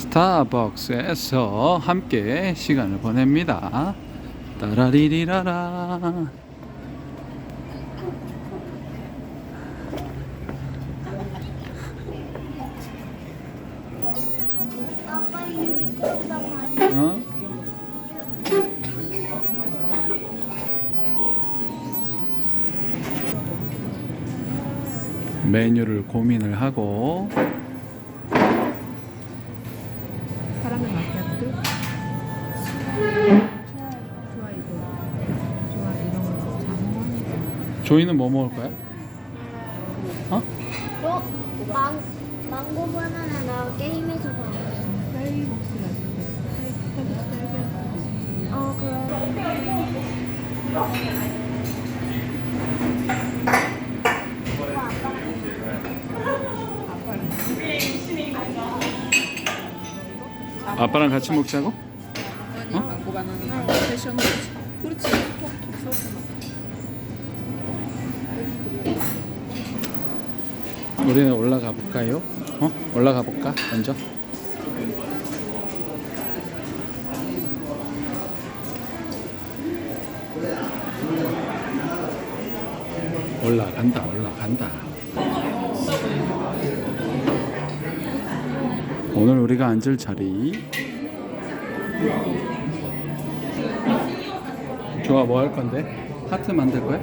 스타벅스에서 함께 시간을 보냅니다. 따라리리라라. 어? 메뉴를 고민을 하고 카라멜 마키아토? 좋아 이거 좋아 이런 거 장난 조이는 뭐 먹을 거야? 어? 어? 망, 망고 바나나 나 게임에서 봤어. 어, 그래. 아빠랑 같이 먹자고? 아니 망고 바나나 패션 그렇지 톡톡 쏘고 우리는 올라가 볼까요? 어? 올라가 볼까? 먼저. 올라간다, 올라간다. 오늘 우리가 앉을 자리. 좋아, 뭐 할 건데? 하트 만들 거야?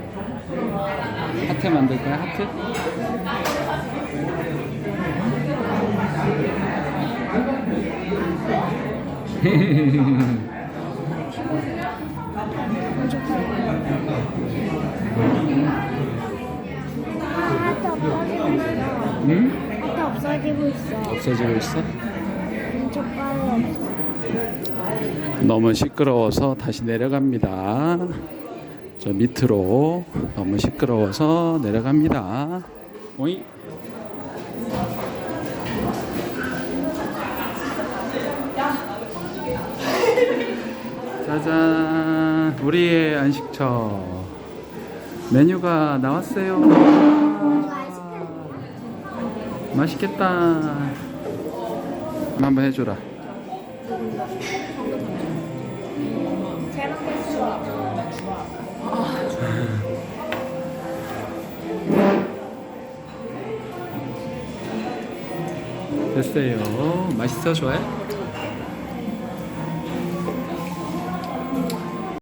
하트 만들 거야? 하트? 응? 없어지고 있어. 없어지고 있어? 발로 없어. 너무 시끄러워서 다시 내려갑니다. 저 밑으로 너무 시끄러워서 내려갑니다. 오이. 짜잔, 우리의 안식처 메뉴가 나왔어요. 맛있겠다. 한번 해줘라. 됐어요. 맛있어, 좋아요?